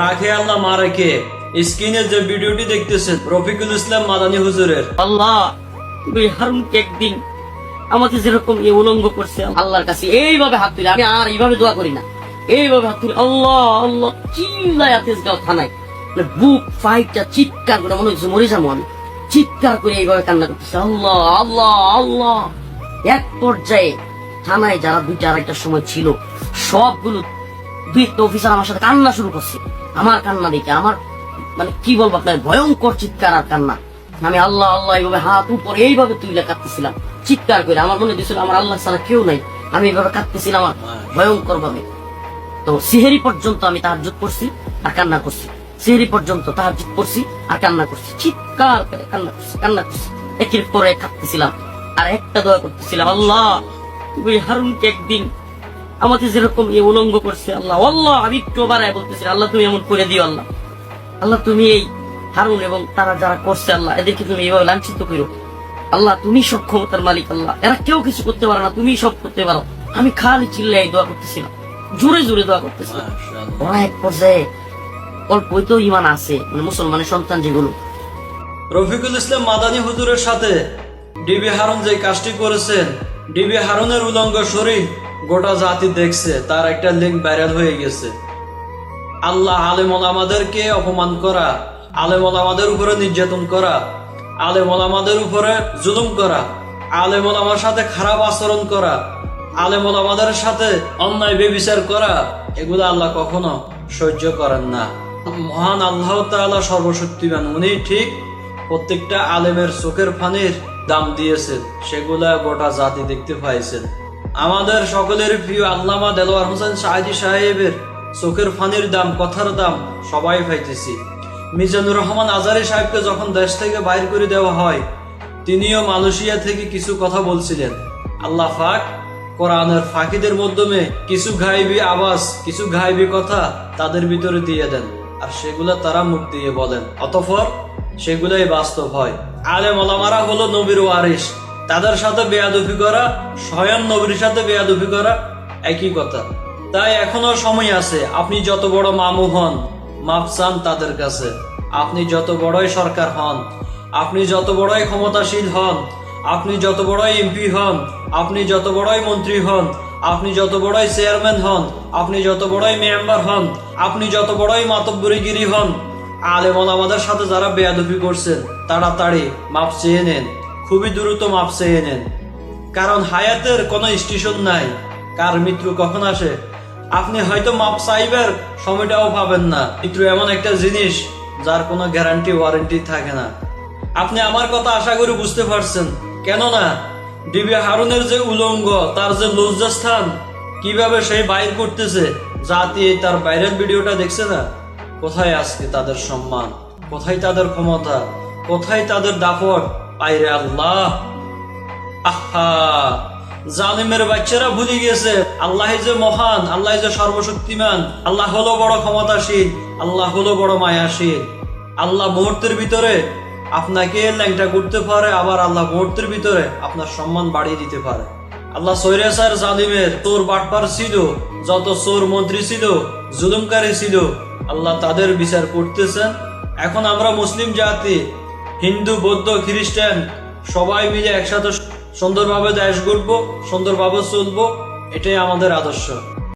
রাখে আল্লাহ মা রেখে স্ক্রিনে যে ভিডিওটি দেখতেছেন, রফিকুল ইসলাম মাদানী হুজুরের। আল্লাহ, তুমি হারুনকে একদিন আমাকে যেরকম এ উলঙ্গ করছে, আল্লাহর কাছে এইভাবে হাত তুলে, আমি আর এইভাবে দোয়া করি না। এইভাবে হাত তুলে, আল্লাহ আল্লাহ, চিল্লায় আতেজগাঁও থানায়। মানে বুক ফাইটটা চিৎকার করে, মনে হচ্ছে মরে যাব আমি। চিৎকার করে এইভাবে কান্না করতেছে, আল্লাহ আল্লাহ আল্লাহ। এক পর্যায়ে থানায় যারা দুইটা আড়াইটার সময় ছিল, সবগুলো দুই একটা অফিসার আমার সাথে কান্না শুরু করছে আমার কান্না দেখে আমার মানে কি বলব আপনার, ভয়ঙ্কর চিৎকার আর কান্না। আমি আল্লাহ আল্লাহ এইভাবে হাত উপরে এইভাবে তুলে কাঁদতেছিলাম। চিৎকার করে আমার মনে দিয়েছিল আমার আল্লাহ ছাড়া কেউ নাই। আমি এইভাবে কাঁদতেছিলাম ভয়ঙ্কর ভাবে তো সিহেরি পর্যন্ত আমি তাহার তাহাজ্জুদ করছি আর কান্না করছি। সিহেরি পর্যন্ত তাহার তাহাজ্জুদ করছি আর কান্না করছি। চিৎকার করে কান্না করছি কান্না করছি। একের পরে কাঁদতেছিলাম। আর একটা দোয়া করতেছিলাম, আল্লাহ, তুমি হারুনকে একদিন আমাকে যেরকম এ উলঙ্গ করছে আল্লাহ আল্লাহ আমি বাড়ায় বলতেছি আল্লাহ তুমি এমন করে দিও আল্লাহ। আল্লাহ তুমি এই হারুন এবং তারা যারা করছে আল্লাহ এদেরকে তুমি এইভাবে লাঞ্ছিত করো। আল্লাহ তুমি সব ক্ষমতার মালিক আল্লাহ। এরা কেউ কিছু করতে পারে না তুমি সব করতে পারো। আমি খালি চিল্লাই দোয়া করতেছিলাম জোরে জোরে দোয়া করতেছিলাম। ওরা এক পর্যায়ে অল্পই তো ইমান আছে মানে মুসলমানের সন্তান যেগুলো। রফিকুল ইসলাম মাদানী হুজুরের সাথে ডিবি হারুন যে কাজটি করেছেন ডিবি হারুনের উলঙ্গ শরীর গোটা জাতি দেখছে, তার একটা লিঙ্ক ভাইরাল হয়ে গেছে। আল্লাহ আলেমল আমাদেরকে অপমান করা, আলেমল আমাদের উপরে নির্যাতন করা, আলেমল আমাদের উপরে জুলুম করা, আলেমল আমার সাথে খারাপ আচরণ করা, আলেমল আমাদের সাথে অন্যায় বেবিচার করা, এগুলো আল্লাহ কখনো সহ্য করেন না। মহান আল্লাহ তাআলা সর্বশক্তিমান, উনি ঠিক প্রত্যেকটা আলেমের চোখের ফানির দাম দিয়েছেন, সেগুলা গোটা জাতি দেখতে পাইছেন। আমাদের সকলের প্রিয় আল্লামা দেলোয়ার হোসেন সাহাজি সাহেবের চোখের ফানির দাম, কথার দাম সবাই পাইতেছি। মিজানুর রহমান আজারি সাহেবকে যখন দেশ থেকে বাইর করে দেওয়া হয়, তিনিও মালয়েশিয়া থেকে কিছু কথা বলছিলেন। আল্লাহ ফাক কোরআনের ফাঁকিদের মাধ্যমে কিছু ঘাইবি আওয়াজ, কিছু ঘাইবি কথা তাদের ভিতরে দিয়ে দেন আর সেগুলো তারা মুখ দিয়ে বলেন। অতঃপর সেগুলাই বাস্তব হয়। আলেম ওলামারা হলো নবীর ওয়ারিস তাদের সাথে বেয়াদুফি করা, স্বয়ং নবীর সাথে বেয়াদুফি করা একই কথা। তাই এখনও সময় আছে, আপনি যত বড় মামু হন মাপ চান তাদের কাছে। আপনি যত বড়ই সরকার হন, আপনি যত বড়ই ক্ষমতাশীল হন, আপনি যত বড়ই এমপি হন, আপনি যত বড়ই মন্ত্রী হন, আপনি যত বড়ই চেয়ারম্যান হন, আপনি যত বড়ই মেম্বার হন, আপনি যত বড়ই মাতব্বরিগিরি হন, আলেমন আমাদের সাথে যারা বেয়াদবি করছেন, তাড়াতাড়ি মাপ চেয়ে নেন। খুবই দ্রুত মাপ চেয়ে নেন। কারণ হায়াতের কোনো স্টেশন নাই। কার মৃত্যু কখন আসে? আপনি হয়তো মাপ চাইবার সময়টাও পাবেন না। মৃত্যু এমন একটা জিনিস যার কোনো গ্যারান্টি ওয়ারেন্টি থাকে না। আপনি আমার কথা আশা করি বুঝতে পারছেন। কেননা ডিবি হারুনের যে উলঙ্গ, তার যে লজ্জাস্থান, কীভাবে সেই বাইর করতেছে, জাতি তার বাইরের ভিডিওটা দেখছে না? কোথায় আজকে তাদের সম্মান? কোথায় তাদের ক্ষমতা? কোথায় তাদের দাপট? পাইরে আল্লাহ। আহা, জালিমের বাচ্চারা ভুলে গেছে আল্লাহ যে মহান আল্লাহ যে সর্বশক্তিমান। আল্লাহ হলো বড় ক্ষমতাশীল, আল্লাহ হলো বড় মায়াশীল। আল্লাহ মুহূর্তের ভিতরে আপনাকে ল্যাংটা করতে পারে, আবার আল্লাহ মুহূর্তের ভিতরে আপনার সম্মান বাড়িয়ে দিতে পারে। আল্লাহ সৈরাসার জালিমের তোর বাটপার ছিল, যত চোর মন্ত্রী ছিল, জুলুমকারী ছিল, আল্লাহ তাদের বিচার করতেছেন। এখন আমরা মুসলিম জাতি হিন্দু বৌদ্ধ খ্রিস্টান সবাই মিলে একসাথে সুন্দরভাবে দেশ গড়বো সুন্দরভাবে চলবো এটাই আমাদের আদর্শ।